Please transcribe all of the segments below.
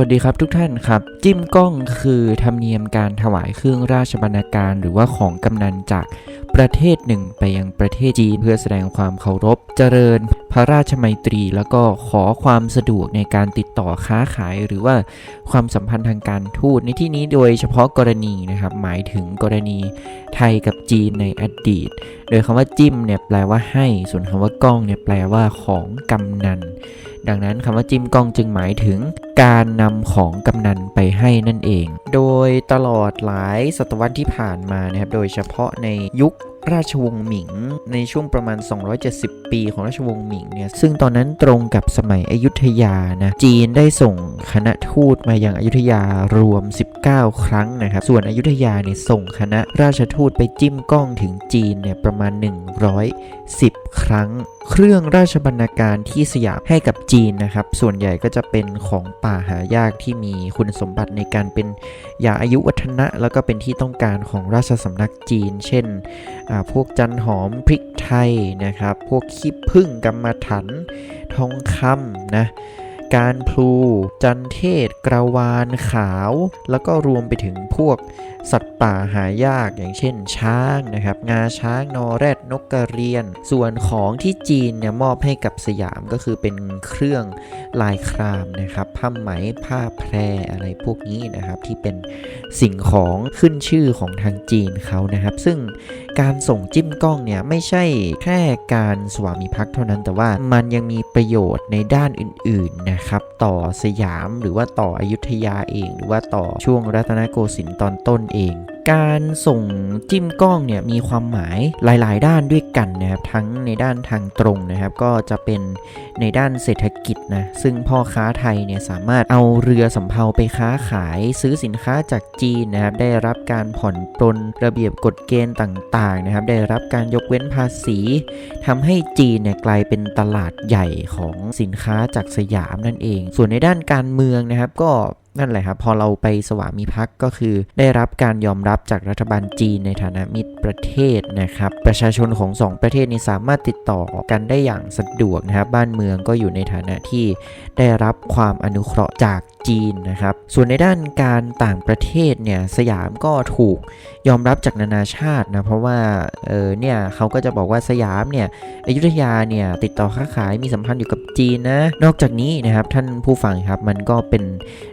วัสดีครับทุกท่านครับ จิ้มกล้องคือธรรมเนียมการถวายเครื่องราชบรรณาการ หรือว่าของกำนันจากประเทศหนึ่งไปยังประเทศจีนเพื่อแสดงความเคารพ เจริญพระราชมัยตรี แล้วก็ขอความสะดวกในการติดต่อค้าขาย หรือว่าความสัมพันธ์ทางการทูตในที่นี้โดยเฉพาะกรณีนะครับหมายถึงกรณีไทยกับจีนในอดีต โดยคำว่าจิ้มเนี่ยแปลว่าให้ ส่วนคำว่ากล้องเนี่ยแปลว่าของกำนันดังนั้นคำว่าจิ้มกล้องจึงหมายถึงการนำของกำนันไปให้นั่นเอง โดยตลอดหลายศตวรรษที่ผ่านมานะครับ โดยเฉพาะในยุคราชวงศ์หมิง ในช่วงประมาณ 270 ปีของราชวงศ์หมิงเนี่ย ซึ่งตอนนั้นตรงกับสมัยอยุธยานะ จีนได้ส่ง คณะทูตมายังอยุธยารวม 19 ครั้งนะครับ ส่วนอยุธยาเนี่ยส่งคณะราชทูตไปจิ้มกล้องถึงจีนเนี่ยประมาณ 110 ครั้ง เครื่องราชบรรณาการที่สยามให้กับจีนนะครับ ส่วนใหญ่ก็จะเป็นของป่าหายากที่มีคุณสมบัติในการเป็นยาอายุวัฒนะ แล้วก็เป็นที่ต้องการของราชสำนักจีน เช่น พวกจันหอมพริกไทยนะครับ พวกขี้ผึ้งกำมะถันทองคำนะ การพลู จันเทศ กระวานขาว แล้วก็รวมไปถึงพวกสัตว์ป่าหายากอย่างเช่นช้างนะครับ งาช้างนอแรดนกกระเรียน ส่วนของที่จีนเนี่ยมอบให้กับสยามก็คือเป็นเครื่องลายครามนะครับผ้าไหมผ้าแพรอะไรพวกนี้นะครับที่เป็นสิ่งของขึ้นชื่อของทางจีนเขานะครับ ซึ่ง การส่งจิ้มกล้องเนี่ยไม่ใช่แค่การสวามิภักดิ์เท่านั้นแต่ว่ามันยังมีประโยชน์ในด้านอื่นๆนะครับต่อสยามหรือว่าต่ออยุธยาเอง หรือว่าต่อช่วงรัตนโกสินทร์ตอนต้นเอง การส่งจิ้มกล้องเนี่ยมีความหมายหลาย ๆ ด้านด้วยกันนะครับทั้งในด้านทางตรงนะครับ ก็จะเป็นในด้านเศรษฐกิจนะซึ่งพ่อค้าไทยเนี่ยสามารถเอาเรือสำเภาไปค้าขายซื้อสินค้าจากจีนนะครับได้รับการผ่อนปลนระเบียบกฎเกณฑ์ต่าง ๆ นะครับ ได้รับการยกเว้นภาษีทำให้จีนเนี่ยกลายเป็นตลาดใหญ่ของสินค้าจากสยามนั่นเอง ส่วนในด้านการเมืองนะครับก็ นั่นแหละครับพอเราไปสวามิภักดิ์ก็คือ ได้รับการยอมรับจากรัฐบาลจีนในฐานะมิตรประเทศนะครับ ประชาชนของสองประเทศนี้สามารถติดต่อกันได้อย่างสะดวกนะครับ บ้านเมืองก็อยู่ในฐานะที่ได้รับความอนุเคราะห์จากจีนนะครับ ส่วนในด้านการต่างประเทศเนี่ยสยามก็ถูกยอมรับจากนานาชาตินะเพราะว่าเออเนี่ยเขาก็จะบอกว่าสยามเนี่ยอยุธยาเนี่ยติดต่อค้าขายมีสัมพันธ์อยู่กับจีนนะนอกจากนี้นะครับท่านผู้ฟังครับมันก็เป็น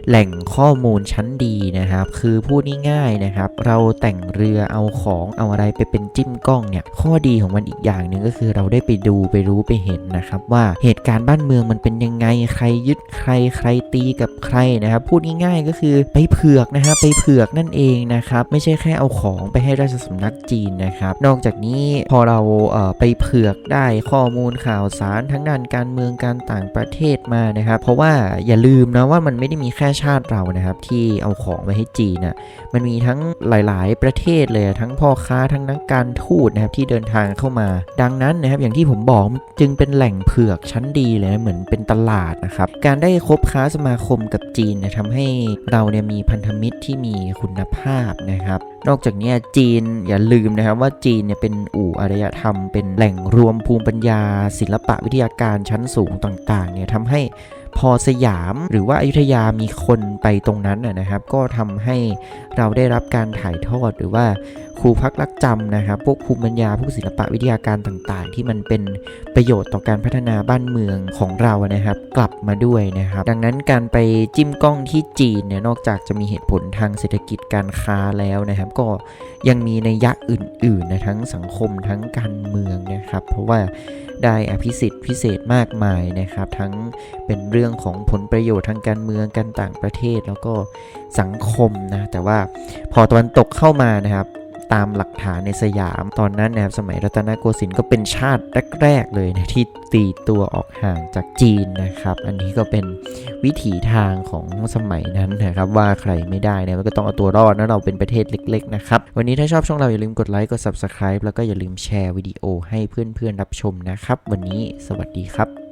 แหล่งข้อมูลชั้นดีนะครับ คือพูดง่ายๆนะครับ เราแต่งเรือเอาของเอาอะไรไปเป็นจิ้มกล้องเนี่ยข้อดีของมันอีกอย่างหนึ่งก็คือเราได้ไปดูไปรู้ไปเห็นนะครับว่าเหตุการณ์บ้านเมืองมันเป็นยังไงใครยึดใครใครตีกับใครนะครับพูดง่ายๆก็คือไปเผือกนะครับไปเผือกนั่นเองนะครับไม่ใช่แค่เอาของไปให้ราชสำนักจีนนะครับนอกจากนี้พอเราเอ่อไปเผือกได้ข้อมูลข่าวสารทั้งด้านการเมืองการต่างประเทศมานะครับ เพราะว่าอย่าลืมนะว่ามันไม่ได้มีแค่ชาติเรานะครับที่เอาของไปให้จีนนะมันมีทั้งหลาย ๆ ประเทศเลยทั้งพ่อค้าทั้งนักการทูตนะครับที่เดินทางเข้ามา ดังนั้นนะครับอย่างที่ผมบอกจึงเป็นแหล่งเผือกชั้นดีเลยนะเหมือนเป็นตลาดนะครับการได้คบค้าสมาคมกับจีนนะทำให้เราเนี่ยมีพันธมิตรที่มีคุณภาพนะครับ นอกจากนี้จีนอย่าลืมนะครับว่าจีนเนี่ยเป็นอู่อารยธรรม เป็นแหล่งรวมภูมิปัญญา ศิลปะวิทยาการชั้นสูงต่างๆเนี่ยทำให้ พอสยามหรือว่าอายุทยามีคนไปตรงนั้นนะครับ ก็ทำให้เราได้รับการถ่ายทอดหรือว่าครูพักรักจำนะครับ พวกภูมิปัญญาพวกศิลปะวิทยาการต่างๆ ที่มันเป็นประโยชน์ต่อการพัฒนาบ้านเมืองของเรานะครับ กลับมาด้วยนะครับ ดังนั้นการไปจิ้มกล้องที่จีนเนี่ยนอกจากจะมีเหตุผลทางเศรษฐกิจการค้าแล้วนะครับ ก็ยังมีในยยะอื่นๆนะทั้งสังคมทั้งการเมืองนะครับ เพราะว่าได้อภิสิทธิ์พิเศษมากมายนะครับ ทั้งเป็นเรื่องื่องของผลประโยชน์ทางการเมืองการต่างประเทศแล้วก็สังคมนะแต่ว่าพอตะวันตกเข้ามานะครับตามหลักฐานในสยามตอนนั้นนะครับสมัยรัตนโกสินทร์ก็เป็นชาติแรก ๆ เลยนะที่ตีตัวออกห่างจากจีนนะครับ อันนี้ก็เป็นวิถีทางของสมัยนั้นนะครับว่าใครไม่ได้นะก็ต้องเอาตัวรอดนะเราเป็นประเทศเล็ก ๆ นะครับ วันนี้ถ้าชอบช่องเราอย่าลืมกดไลค์กด Subscribe แล้วก็อย่าลืมแชร์วิดีโอให้เพื่อนๆรับชมนะครับ วันนี้สวัสดีครับ